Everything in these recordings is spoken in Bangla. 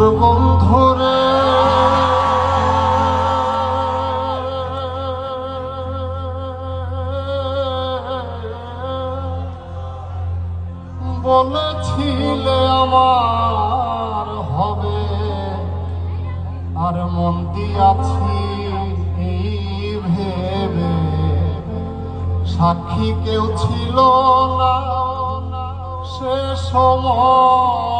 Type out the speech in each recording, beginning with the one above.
মোর বন্ধুরে বলেছিলে আমার হবে, আর মন দিয়াছি ভেবে। সাক্ষী কেউ ছিল না, সে সময়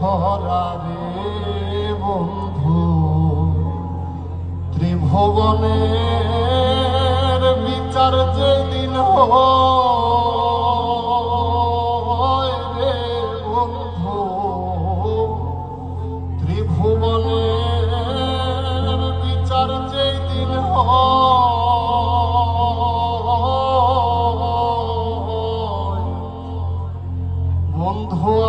ধরা রে বন্ধু। ত্রিভুবনের বিচার যেদিন রে বন্ধু। ত্রিভুবনের বিচার যেদিন হয়। বন্ধু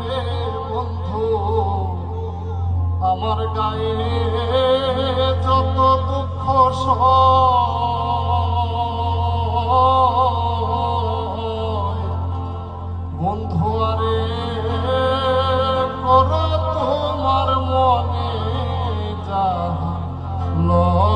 রে বন্ধু আমার গায়ে যত দুঃখ বন্ধু আরে কর তোমার মনে যাহা লয়।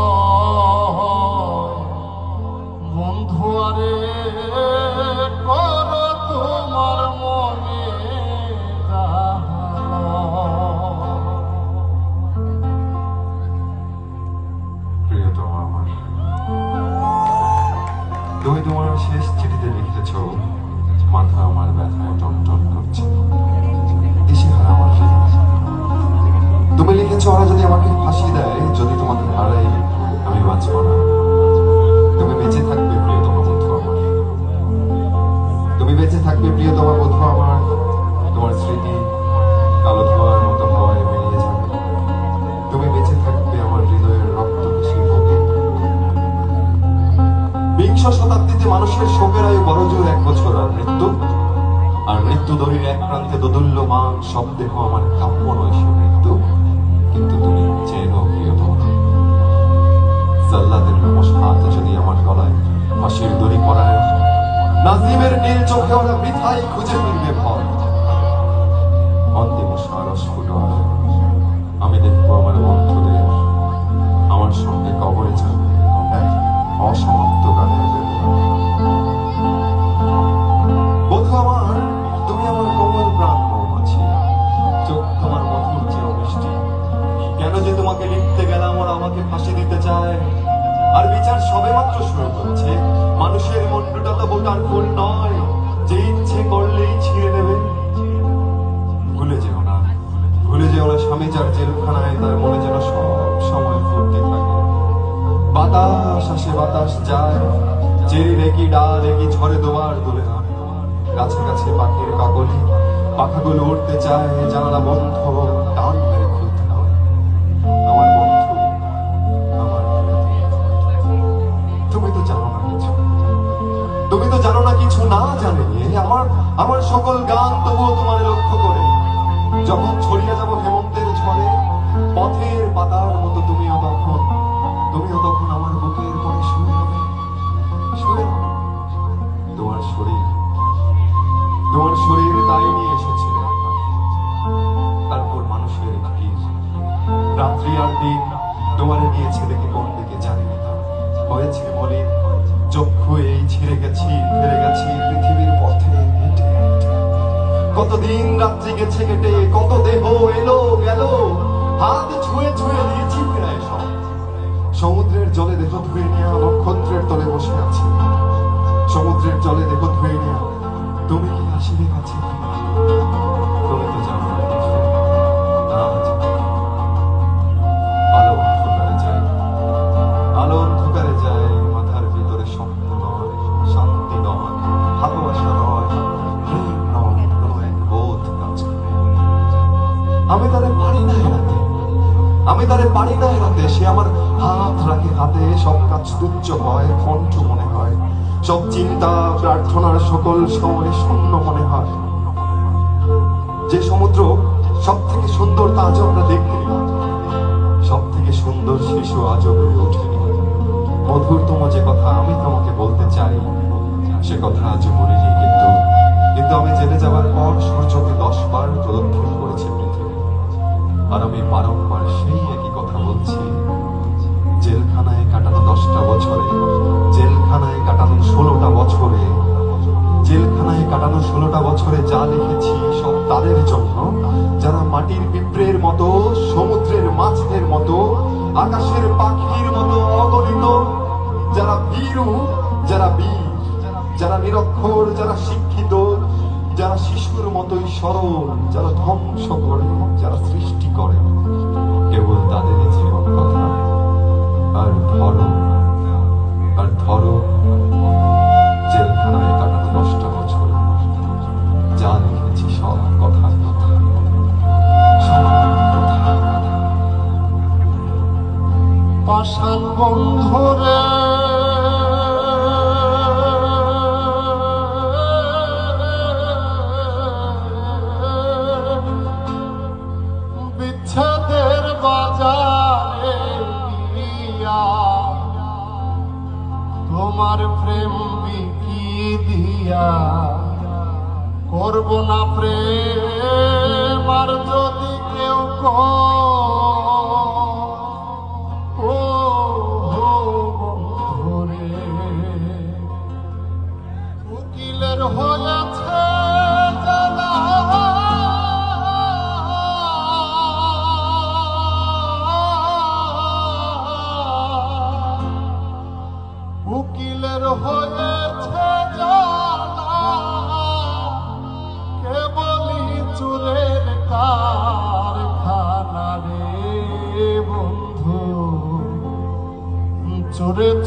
তুমি তোমার শেষ চিঠিতে লিখেছ মাথা আমার ব্যথায় টনটন করছে। তুমি লিখেছ, ওরা যদি আমাকে ফাঁসি দেয়, যদি তোমাকে হারাই আমি বাঁচব না। তুমি বেঁচে থাকবে মৃত্যু এক প্রান্তে দোদুল্যমান শব্দেহ আমার কাম্য নয় সে মৃত্যু, কিন্তু তুমি চেনো প্রিয়তম। সাল্লাদের নমস হাত যদি আমার গলায় ফাঁসির দড়ি পড়ায় নাজিমের নীল চোখে ওরা বৃথাই খুঁজে ফিরবে ভয়। তোমাকে লিখতে গেলাম ওরা আমাকে ফাঁসি দিতে চায়। আর বিচার সবেমাত্র শুরু করেছে। মানুষের মন্ডটা তো বোটার ফুল নয়। যে ইচ্ছে করলেই ছিঁড়ে নেবে ভুলে যেও না। ভুলে যেও না স্বামী যার জেলখানায়, তার মনে যেন সব সময় ফুটতে থাকে। বাতাস আসে, বাতাস যায়। চেরি রেকি ডাল রেকি ঝরে দোবার দোলে গাছে গাছে পাখির কাকলি, পাখাগুলো উঠতে চায়। জানালা বন্ধ টান মেরে আমার সকল গান তবুও তোমার লক্ষ্য করে। যখন ছড়িয়ে যাব হেমন্তের ঝড়ে, পথের পাতার মতো তুমিও তখন তুমিও তখন আমার বুকের পরে শুয়ে হবে শুয়ে তোমার শরীর। তোমার শরীর তাই নিয়ে এসেছিল তারপর মানুষের ভিড় রাত্রি আর দিন তোমারে নিয়ে ছেলেকে কোন দিকে জানি না। হয়েছে বলে চক্ষু এই ছিঁড়ে গেছি ফিরে গেছি কতদিন রাত্রি গেছে কেটে, কত দেহ এলো, গেল? হাত ছুঁয়ে ছুঁয়ে দিয়েছি প্রায় সব। সমুদ্রের জলে দেহ ধুয়ে নিয়ে নক্ষত্রের তলে বসে আছি। সমুদ্রের জলে দেহ ধুয়ে নিয়ে তুমি কি আসিবে কাছে আমি তারে পারি না এড়াতে আমি তারে পারি না এড়াতে সে আমার হাত রাখে হাতে। সব কাজ তুচ্ছ হয়, কণ্ঠ মনে হয়। সব চিন্তা, প্রার্থনার সকল সময় শূন্য মনে হয়। যে সমুদ্র সব থেকে সুন্দর তা আজও আমরা দেখতে সব থেকে সুন্দর শিশু আজও হয়ে ওঠেনি মধুরতম যে কথা আমি তোমাকে বলতে চাই, সে কথা আজও বলিনি কিন্তু কিন্তু আমি জেনে যাওয়ার পর সূর্যকে দশ বার প্রদক্ষিণ আর আমি বারংবার সেই একই কথা বলছি। জেলখানায় কাটানো দশটা বছরে, জেলখানায় কাটানো ষোলোটা বছরে, জেলখানায় কাটানো ষোলোটা বছরে যা লিখেছি সব তাদের জন্য। যারা মাটির পিঁপড়ের মতো, সমুদ্রের মাছের মতো, আকাশের পাখির মতো অগণিত, যারা ভীরু, যারা বীর, যারা নিরক্ষর, যারা শিক্ষিত যারা শিশুর মতোই সরল, যারা ধ্বংস করে যারা সৃষ্টি করে, কেবল তাদের জীবন কথা। আর ধরো করব না প্রেম আর যদি কেউ কয়,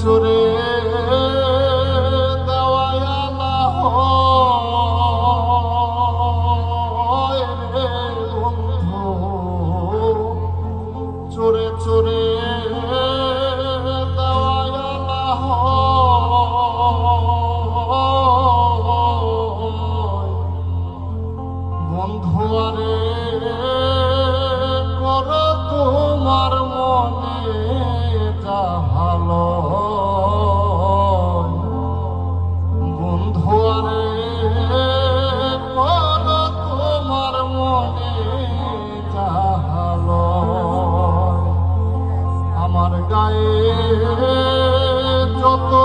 চোরে চোরে দেওয়ায়ালা হয় রে বন্ধু। চোরে যত